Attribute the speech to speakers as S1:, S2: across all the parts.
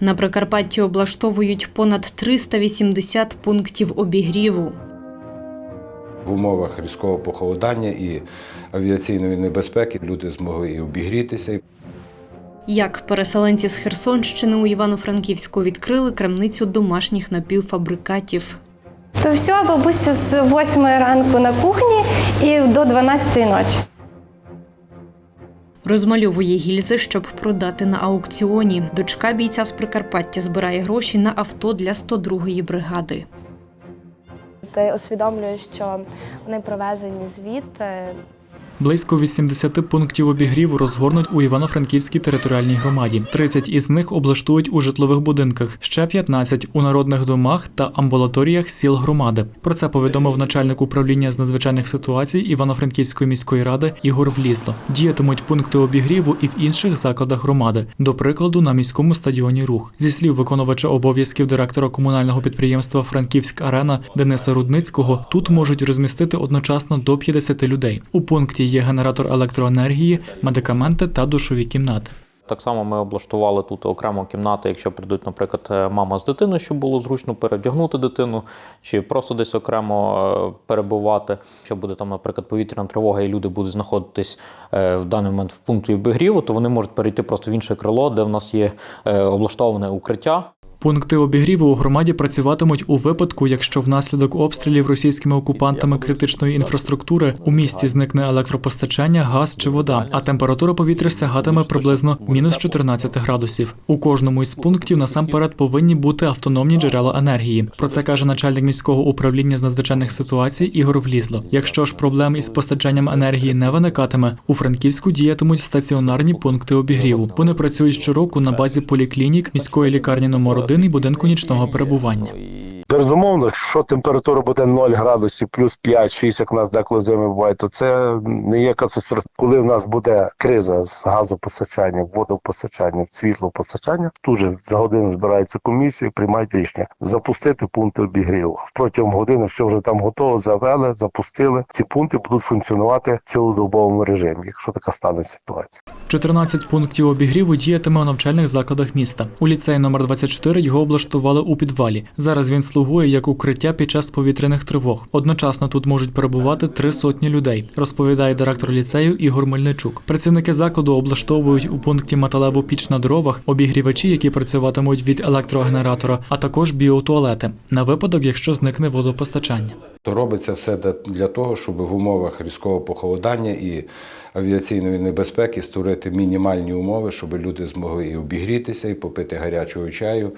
S1: На Прикарпатті облаштовують понад 380 пунктів обігріву.
S2: В умовах різкого похолодання і авіаційної небезпеки люди змогли і обігрітися.
S1: Як переселенці з Херсонщини у Івано-Франківську відкрили крамницю домашніх напівфабрикатів.
S3: То все, бабуся з 8 ранку на кухні і до 12 ночі.
S1: Розмальовує гільзи, щоб продати на аукціоні. Дочка бійця з Прикарпаття збирає гроші на авто для 102-ї бригади.
S4: Ти усвідомлюєш, що вони привезені звідти.
S5: Близько 80 пунктів обігріву розгорнуть у Івано-Франківській територіальній громаді. 30 із них облаштують у житлових будинках, ще 15 – у народних домах та амбулаторіях сіл громади. Про це повідомив начальник управління з надзвичайних ситуацій Івано-Франківської міської ради Ігор Влізло. Діятимуть пункти обігріву і в інших закладах громади. До прикладу, на міському стадіоні Рух. Зі слів виконувача обов'язків директора комунального підприємства Франківськ Арена Дениса Рудницького, тут можуть розмістити одночасно до 50 людей. У пункті є генератор електроенергії, медикаменти та душові кімнати.
S6: Так само ми облаштували тут окрему кімнату, якщо прийдуть, наприклад, е, мама з дитиною, щоб було зручно перевдягнути дитину, чи просто десь окремо е, перебувати. Якщо буде там, наприклад, повітряна тривога, і люди будуть знаходитись е, в даний момент в пункті обігріву, то вони можуть перейти просто в інше крило, де в нас є облаштоване укриття.
S5: Пункти обігріву у громаді працюватимуть у випадку, якщо внаслідок обстрілів російськими окупантами критичної інфраструктури у місті зникне електропостачання, газ чи вода, а температура повітря сягатиме приблизно мінус 14 градусів. У кожному із пунктів насамперед повинні бути автономні джерела енергії. Про це каже начальник міського управління з надзвичайних ситуацій Ігор Влізло. Якщо ж проблем із постачанням енергії не виникатиме, у Франківську діятимуть стаціонарні пункти обігріву. Вони працюють щороку на базі поліклінік міської лікарні номер 1 і будинку нічного перебування.
S7: Безумовно, якщо температура буде 0 градусів, плюс 5-6, як в нас деколи зими буває, то це не є катастрофа. Коли в нас буде криза з газопостачанням, водопостачанням, світлопостачанням, тут же за годину збирається комісія, приймають рішення запустити пункти обігріву. Протягом години, що вже там готово, завели, запустили. Ці пункти будуть функціонувати в цілодобовому режимі, якщо така стане ситуація.
S5: 14 пунктів обігріву діятиме у навчальних закладах міста. У ліцеї номер 24 його облаштували у підвалі. Зараз він слугує як укриття під час повітряних тривог. Одночасно тут можуть перебувати три сотні людей, розповідає директор ліцею Ігор Мельничук. Працівники закладу облаштовують у пункті металеву піч на дровах, обігрівачі, які працюватимуть від електрогенератора, а також біотуалети на випадок, якщо зникне водопостачання.
S2: То робиться все для- того, щоб в умовах різкого похолодання і авіаційної небезпеки створити мінімальні умови, щоб люди змогли і обігрітися, і попити гарячого чаю,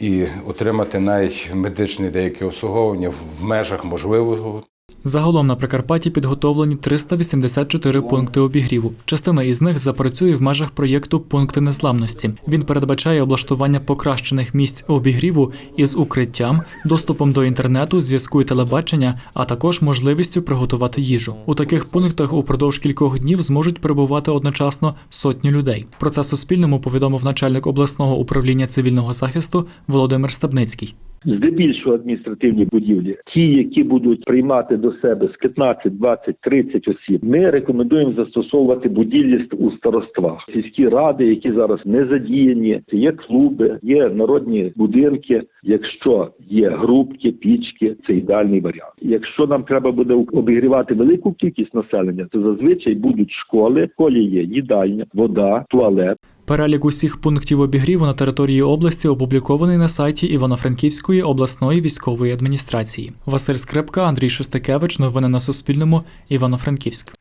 S2: і отримати навіть медичне деяке обслуговування в межах можливого.
S5: Загалом на Прикарпатті підготовлені 384 пункти обігріву. Частина із них запрацює в межах проєкту Пункти незламності. Він передбачає облаштування покращених місць обігріву із укриттям, доступом до інтернету, зв'язку і телебачення, а також можливістю приготувати їжу. У таких пунктах упродовж кількох днів зможуть перебувати одночасно сотні людей. Про це Суспільному повідомив начальник обласного управління цивільного захисту Володимир Стабницький.
S8: Здебільшого адміністративні будівлі, ті, які будуть приймати до себе з 15, 20, 30 осіб, ми рекомендуємо застосовувати будівлі у староствах. Сільські ради, які зараз не задіяні, є клуби, є народні будинки. Якщо є групки, пічки, це ідеальний варіант. Якщо нам треба буде обігрівати велику кількість населення, то зазвичай будуть школи. В є їдальня, вода, туалет.
S5: Перелік усіх пунктів обігріву на території області опублікований на сайті Івано-Франківської обласної військової адміністрації. Василь Скрипка, Андрій Шостакевич. Новини на Суспільному. Івано-Франківськ.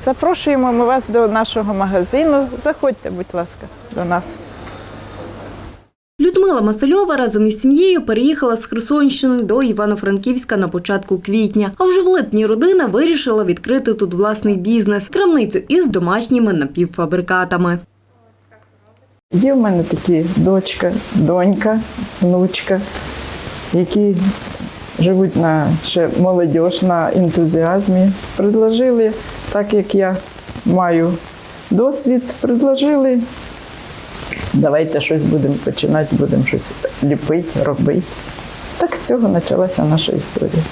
S9: Запрошуємо ми вас до нашого магазину. Заходьте, будь ласка, до нас.
S10: Людмила Масальова разом із сім'єю переїхала з Херсонщини до Івано-Франківська на початку квітня. А вже в липні родина вирішила відкрити тут власний бізнес крамницю із домашніми напівфабрикатами.
S9: Є в мене такі дочка, донька, внучка, які живуть на ще молодь, на ентузіазмі. Предложили, так як я маю досвід, предложили. Давайте щось будемо починати, будемо щось ліпити, робити. Так з цього почалася наша історія.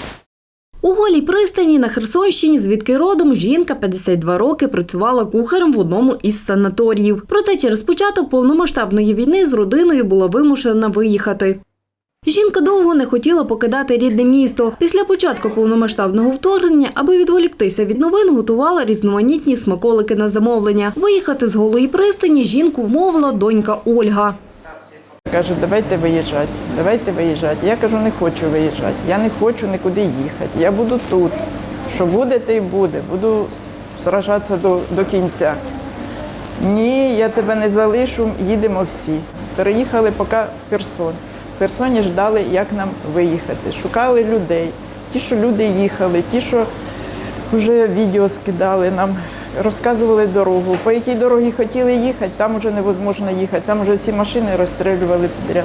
S10: У голій пристані на Херсонщині, звідки родом, жінка 52 роки працювала кухарем в одному із санаторіїв. Проте через початок повномасштабної війни з родиною була вимушена виїхати. Жінка довго не хотіла покидати рідне місто. Після початку повномасштабного вторгнення, аби відволіктися від новин, готувала різноманітні смаколики на замовлення. Виїхати з голої пристані жінку вмовила донька Ольга.
S9: Каже, давайте виїжджати, давайте виїжджати. Я кажу, не хочу виїжджати. Я не хочу нікуди їхати. Я буду тут. Що буде, те й буде. Буду сражатися до, до кінця. Ні, я тебе не залишу, їдемо всі. Переїхали поки в Херсон. В Херсоні ждали, як нам виїхати. Шукали людей. Ті, що люди їхали, ті, що вже відео скидали нам, розказували дорогу. По якій дорогі хотіли їхати, там вже невозможно їхати, там вже всі машини розстрілювали підряд.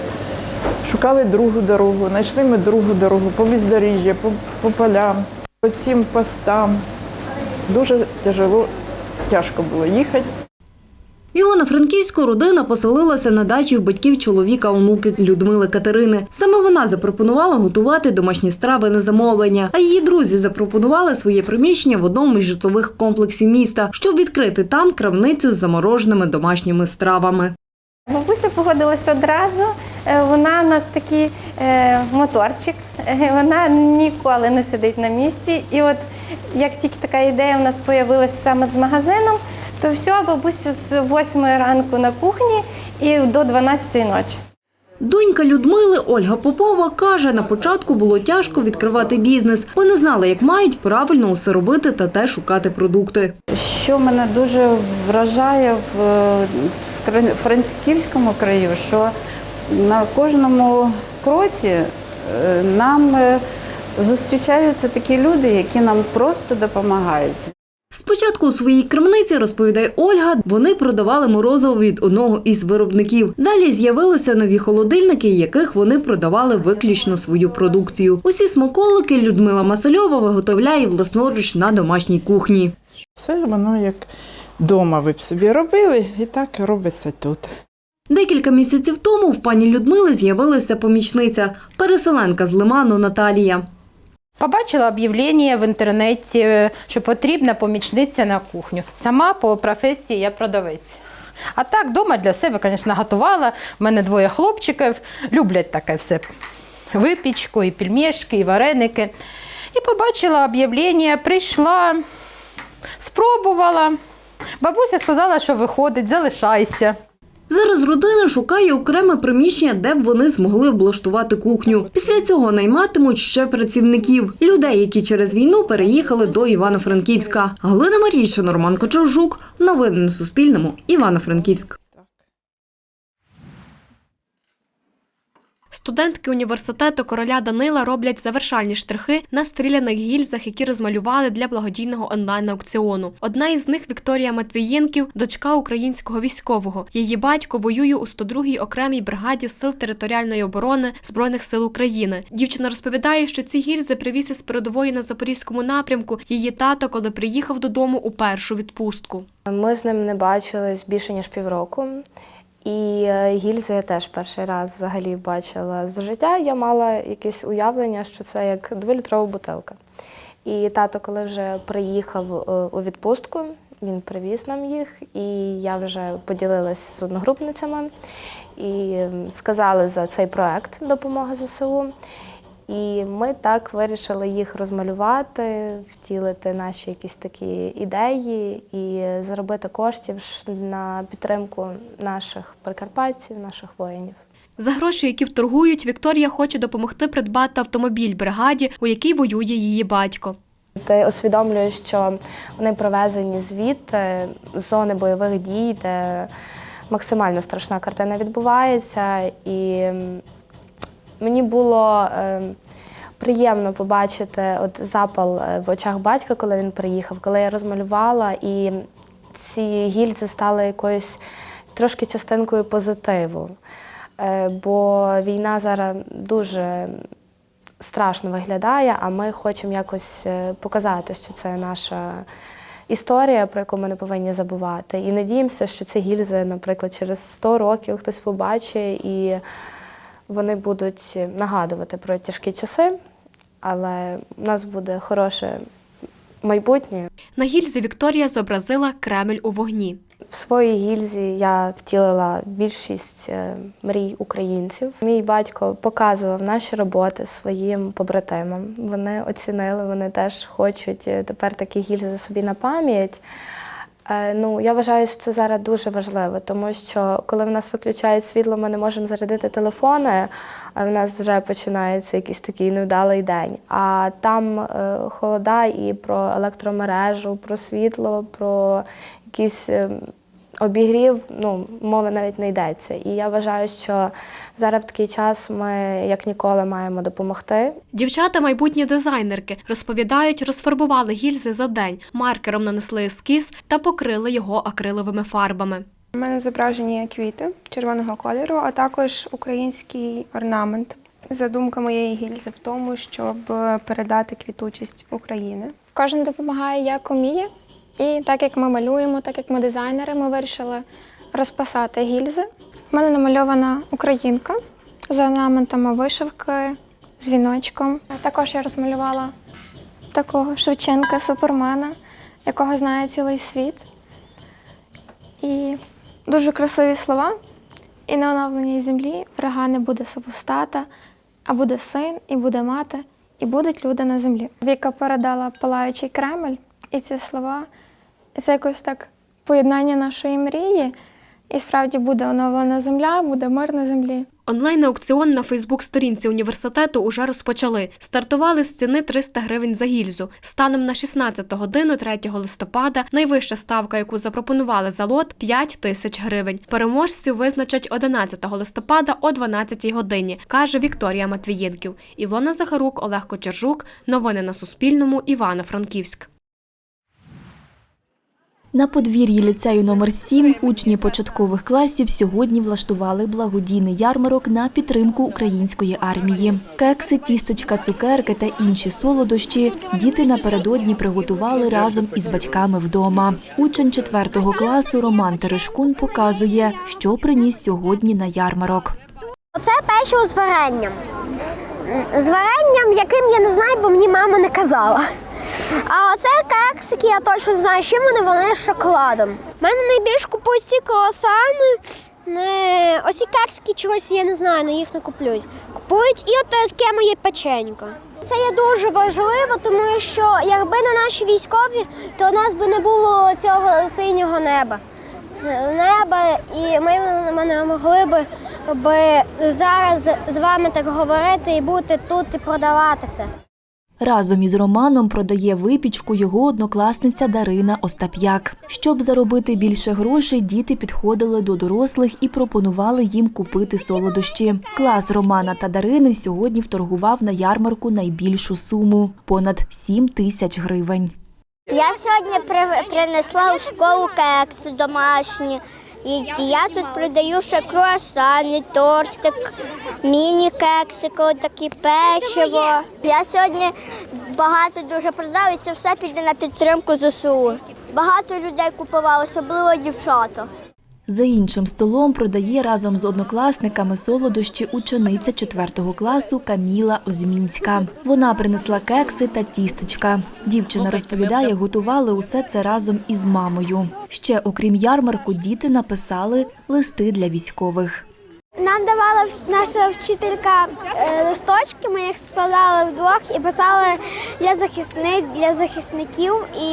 S9: Шукали другу дорогу, знайшли ми другу дорогу по бездоріжжя, по, по полям, по цим постам. Дуже тяжело, тяжко було їхати.
S10: В Івано-Франківську родина поселилася на дачі в батьків чоловіка онуки Людмили Катерини. Саме вона запропонувала готувати домашні страви на замовлення, а її друзі запропонували своє приміщення в одному із житлових комплексів міста, щоб відкрити там крамницю з замороженими домашніми стравами.
S3: Бабуся погодилася одразу. Е, Вона у нас такий е, моторчик, Е, вона ніколи не сидить на місці. І от як тільки така ідея у нас з'явилася саме з магазином, то все, бабуся з 8 ранку на кухні і до 12 ночі.
S10: Донька Людмили Ольга Попова каже, на початку було тяжко відкривати бізнес, бо не знали, як мають правильно усе робити та те шукати продукти.
S11: Що мене дуже вражає в, Франківському краю, що на кожному кроці е, нам е, зустрічаються такі люди, які нам просто допомагають.
S10: Спочатку у своїй крамниці, розповідає Ольга, вони продавали морозиво від одного із виробників. Далі з'явилися нові холодильники, яких вони продавали виключно свою продукцію. Усі смаколики Людмила Масальова виготовляє власноруч на домашній кухні.
S9: Все воно як вдома ви б собі робили, і так робиться тут.
S10: Декілька місяців тому в пані Людмили з'явилася помічниця, переселенка з Лиману Наталія.
S12: Побачила об'явлення в інтернеті, що потрібна помічниця на кухню. Сама по професії я продавець. А так, вдома для себе, звісно, готувала. У мене двоє хлопчиків, люблять таке все. Випічку, і пельмешки, і вареники. І побачила об'явлення, прийшла, спробувала. Бабуся сказала, що виходить, залишайся.
S10: Зараз родина шукає окреме приміщення, де б вони змогли облаштувати кухню. Після цього найматимуть ще працівників людей, які через війну переїхали до Івано-Франківська. Галина Марійша, Норман Кочержук. Новини на Суспільному. Івано-Франківськ.
S1: Студентки університету короля Данила роблять завершальні штрихи на стріляних гільзах, які розмалювали для благодійного онлайн-аукціону. Одна із них Вікторія Матвієнків, дочка українського військового. Її батько воює у 102-й окремій бригаді сил територіальної оборони збройних сил України. Дівчина розповідає, що ці гільзи привіз із передової на запорізькому напрямку. Її тато, коли приїхав додому у першу відпустку.
S4: Ми з ним не бачились більше ніж півроку. І е, гільзи я теж перший раз взагалі бачила з життя. Я мала якесь уявлення, що це як дволітрова бутилка. І тато, коли вже приїхав е, у відпустку, він привіз нам їх, і я вже поділилась з одногрупницями і сказали за цей проект допомога ЗСУ. І ми так вирішили їх розмалювати, втілити наші якісь такі ідеї і заробити коштів на підтримку наших прикарпатців, наших воїнів.
S1: За гроші, які вторгують, Вікторія хоче допомогти придбати автомобіль бригаді, у якій воює її батько.
S4: Ти усвідомлюєш, що вони привезені звідти, з зони бойових дій, де максимально страшна картина відбувається. І мені було е, приємно побачити от запал е, в очах батька, коли він приїхав, коли я розмалювала, і ці гільзи стали якоюсь трошки частинкою позитиву. Е, Бо війна зараз дуже страшно виглядає, а ми хочемо якось е, показати, що це наша історія, про яку ми не повинні забувати. І надіємося, що ці гільзи, наприклад, через 100 років хтось побачить і вони будуть нагадувати про тяжкі часи але в нас буде хороше майбутнє.
S1: На гільзі Вікторія зобразила Кремль у вогні.
S4: В своїй гільзі я втілила більшість е, мрій українців. Мій батько показував наші роботи своїм побратимам. Вони оцінили, вони теж хочуть е, тепер такі гільзи собі на пам'ять. Е, Ну, я вважаю, що це зараз дуже важливо, тому що коли в нас виключають світло, ми не можемо зарядити телефони, а в нас вже починається якийсь такий невдалий день. А там е, холода і про електромережу, про світло, про якісь е, обігрів, ну, мови навіть не йдеться. І я вважаю, що зараз в такий час ми як ніколи маємо допомогти.
S1: Дівчата, майбутні дизайнерки, розповідають, розфарбували гільзи за день, маркером нанесли ескіз та покрили його акриловими фарбами.
S13: У мене зображені квіти червоного кольору, а також український орнамент. Задумка моєї гільзи в тому, щоб передати квітучість України.
S14: Кожен допомагає як уміє. І так як ми малюємо, так як ми дизайнери, ми вирішили розписати гільзи. У мене намальована українка з орнаментами вишивки, з віночком. Також я розмалювала такого Шевченка, супермена, якого знає цілий світ. І дуже красиві слова. І на оновленій землі врага не буде супостата, а буде син, і буде мати, і будуть люди на землі. Віка передала палаючий Кремль, і ці слова, це якось так поєднання нашої мрії. І справді буде оновлена земля, буде мир на землі.
S1: Онлайн-аукціон на Фейсбук-сторінці університету уже розпочали. Стартували з ціни 300 гривень за гільзу. Станом на 16 годину 3 листопада найвища ставка, яку запропонували за лот – 5 тисяч гривень. Переможців визначать 11 листопада о 12 годині, каже Вікторія Матвієнків. Ілона Захарук, Олег Кочержук. Новини на Суспільному. Івано-Франківськ.
S15: На подвір'ї ліцею номер 7 учні початкових класів сьогодні влаштували благодійний ярмарок на підтримку української армії. Кекси, тістечка, цукерки та інші солодощі діти напередодні приготували разом із батьками вдома. Учень 4 класу Роман Терешкун показує, що приніс сьогодні на ярмарок.
S16: Оце печиво з варенням. З варенням, яким я не знаю, бо мені мама не казала. А оце кексики, я точно знаю, що вони вони з шоколадом. У мене найбільше купують ці круасани. Не, ось ці кексики чогось я не знаю, але їх не куплють. Купують і от таке моє печенько. Це є дуже важливо, тому що якби не наші військові, то у нас би не було цього синього неба. Неба, і ми не могли би, би зараз з вами так говорити і бути тут і продавати це.
S15: Разом із Романом продає випічку його однокласниця Дарина Остап'як. Щоб заробити більше грошей, діти підходили до дорослих і пропонували їм купити солодощі. Клас Романа та Дарини сьогодні вторгував на ярмарку найбільшу суму понад 7 тисяч гривень.
S16: Я сьогодні при- принесла в школу кекси домашні. І я тут продаю ще круасани, тортик, міні-кексики, такі печиво. Я сьогодні багато дуже продав і це все піде на підтримку ЗСУ. Багато людей купували, особливо дівчата.
S15: За іншим столом продає разом з однокласниками солодощі учениця 4 класу Каміла Озмінська. Вона принесла кекси та тістечка. Дівчина розповідає, готували усе це разом із мамою. Ще окрім ярмарку, діти написали листи для військових.
S16: Нам давала наша вчителька е, листочки, ми їх складали вдвох і писали для захисниць, для захисників, і,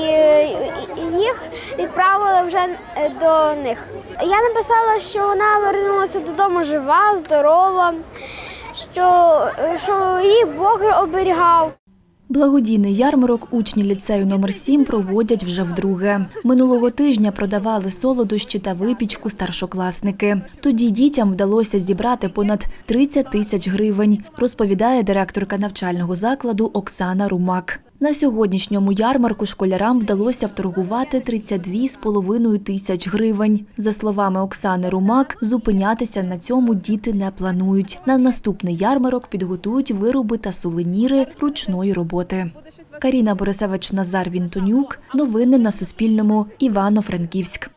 S16: їх відправили вже е, до них. Я написала, що вона вернулася додому жива, здорова, що, е, що її Бог оберігав.
S15: Благодійний ярмарок учні ліцею номер 7 проводять вже вдруге. Минулого тижня продавали солодощі та випічку старшокласники. Тоді дітям вдалося зібрати понад 30 тисяч гривень, розповідає директорка навчального закладу Оксана Румак. На сьогоднішньому ярмарку школярам вдалося вторгувати 32,5 тисяч гривень. За словами Оксани Румак, зупинятися на цьому діти не планують. На наступний ярмарок підготують вироби та сувеніри ручної роботи. Каріна Борисевич Назар Вінтонюк. Новини на Суспільному. Івано-Франківськ.